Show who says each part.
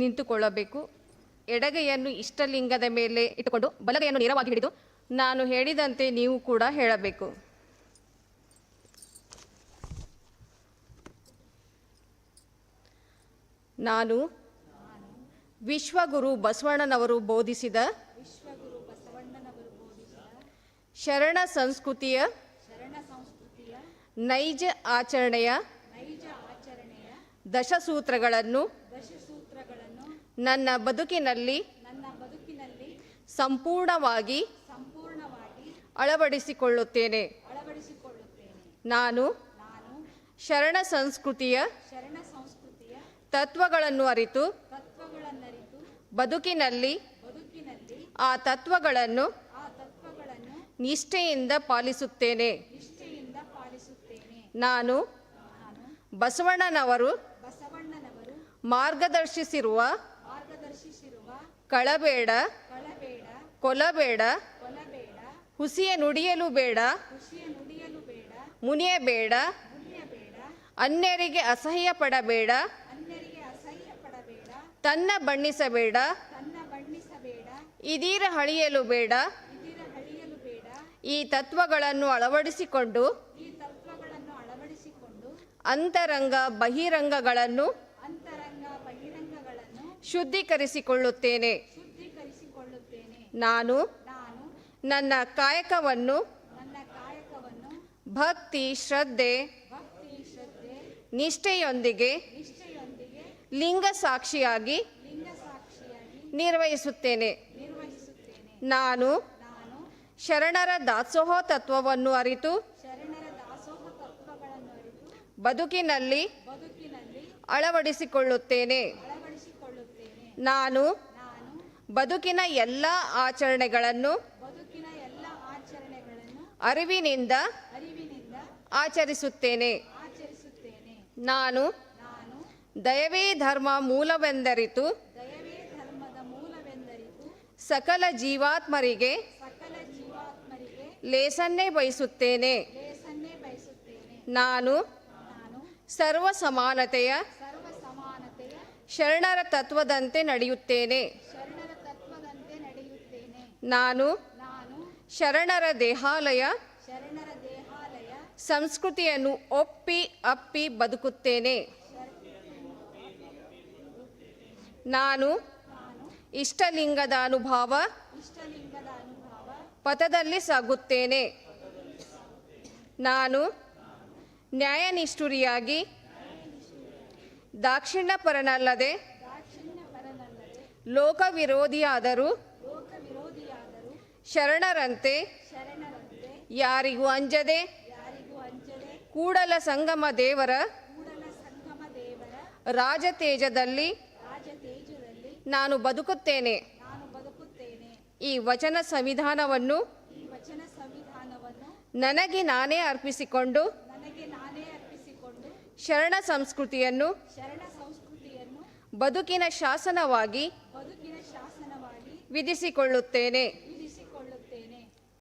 Speaker 1: ನಿಂತುಕೊಳ್ಳಬೇಕು. ಎಡಗೈಯನ್ನು ಇಷ್ಟಲಿಂಗದ ಮೇಲೆ ಇಟ್ಟುಕೊಂಡು ಬಲಗೈಯನ್ನು ನೇರವಾಗಿ ಹಿಡಿದು ನಾನು ಹೇಳಿದಂತೆ ನೀವು ಕೂಡ ಹೇಳಬೇಕು. ನಾನು ವಿಶ್ವಗುರು ಬಸವಣ್ಣನವರು ಬೋಧಿಸಿದ ಶರಣ ಸಂಸ್ಕೃತಿಯ ನೈಜ ಆಚರಣೆಯ ದಶಸೂತ್ರಗಳನ್ನು ನನ್ನ ಬದುಕಿನಲ್ಲಿ ಸಂಪೂರ್ಣವಾಗಿ ಅಳವಡಿಸಿಕೊಳ್ಳುತ್ತೇನೆ. ನಾನು ಶರಣ ಸಂಸ್ಕೃತಿಯ ತತ್ವಗಳನ್ನು ಅರಿತು ಬದುಕಿನಲ್ಲಿ ಆ ತತ್ವಗಳನ್ನು ನಿಷ್ಠೆಯಿಂದ ಪಾಲಿಸುತ್ತೇನೆ. ನಾನು ಬಸವಣ್ಣನವರು ಮಾರ್ಗದರ್ಶಿಸಿರುವ ಕಳಬೇಡ ಕೊಲಬೇಡ ಹುಸಿಯ ನುಡಿಯಲು ಬೇಡ ಮುನಿಯಬೇಡ ಅನ್ಯರಿಗೆ ಅಸಹ್ಯ ಪಡಬೇಡ ತನ್ನ ಬಣ್ಣಿಸಬೇಡ ಇದೀರ ಹಳಿಯಲು ಬೇಡ ಈ ತತ್ವಗಳನ್ನು ಅಳವಡಿಸಿಕೊಂಡು ಅಂತರಂಗ ಬಹಿರಂಗಗಳನ್ನು ಶುದ್ಧೀಕರಿಸಿಕೊಳ್ಳುತ್ತೇನೆ. ನಾನು ನನ್ನ ಕಾಯಕವನ್ನು ಭಕ್ತಿ ಶ್ರದ್ಧೆ ನಿಷ್ಠೆಯೊಂದಿಗೆ ಲಿಂಗ ಸಾಕ್ಷಿಯಾಗಿ ನಿರ್ವಹಿಸುತ್ತೇನೆ. ನಾನು ಶರಣರ ದಾಸೋಹ ತತ್ವವನ್ನು ಅರಿತು ಬದುಕಿನಲ್ಲಿ ಅಳವಡಿಸಿಕೊಳ್ಳುತ್ತೇನೆ. ನಾನು ಬದುಕಿನ ಎಲ್ಲ ಆಚರಣೆಗಳನ್ನು ಅರಿವಿನಿಂದ ಆಚರಿಸುತ್ತೇನೆ. ನಾನು ದಯವೇ ಧರ್ಮ ಮೂಲವೆಂದರಿತು ಸಕಲ ಜೀವಾತ್ಮರಿಗೆ ಲೇಸನ್ನೇ ಬಯಸುತ್ತೇನೆ. ನಾನು ಸರ್ವ ಸಮಾನತೆಯ ಶರಣರ ತತ್ವದಂತೆ ನಡೆಯುತ್ತೇನೆ. ನಾನು ಶರಣರ ದೇಹಾಲಯ ಸಂಸ್ಕೃತಿಯನ್ನು ಒಪ್ಪಿ ಅಪ್ಪಿ ಬದುಕುತ್ತೇನೆ. ನಾನು ಇಷ್ಟಲಿಂಗದ ಅನುಭವ ಪಥದಲ್ಲಿ ಸಾಗುತ್ತೇನೆ. ನಾನು ನ್ಯಾಯನಿಷ್ಠುರಿಯಾಗಿ ದಾಕ್ಷಿಣ್ಯಪರನಲ್ಲದೆ ಲೋಕ ವಿರೋಧಿಯಾದರೂ ಶರಣರಂತೆ ಯಾರಿಗೂ ಅಂಜದೆ ಕೂಡಲ ಸಂಗಮ ದೇವರ ರಾಜತೇಜದಲ್ಲಿ ನಾನು ಬದುಕುತ್ತೇನೆ. ಈ ವಚನ ಸಂವಿಧಾನವನ್ನು ನನಗೆ ನಾನೇ ಅರ್ಪಿಸಿಕೊಂಡು ಶರಣ ಸಂಸ್ಕೃತಿಯನ್ನು ಬದುಕಿನ ಶಾಸನವಾಗಿ ವಿಧಿಸಿಕೊಳ್ಳುತ್ತೇನೆ.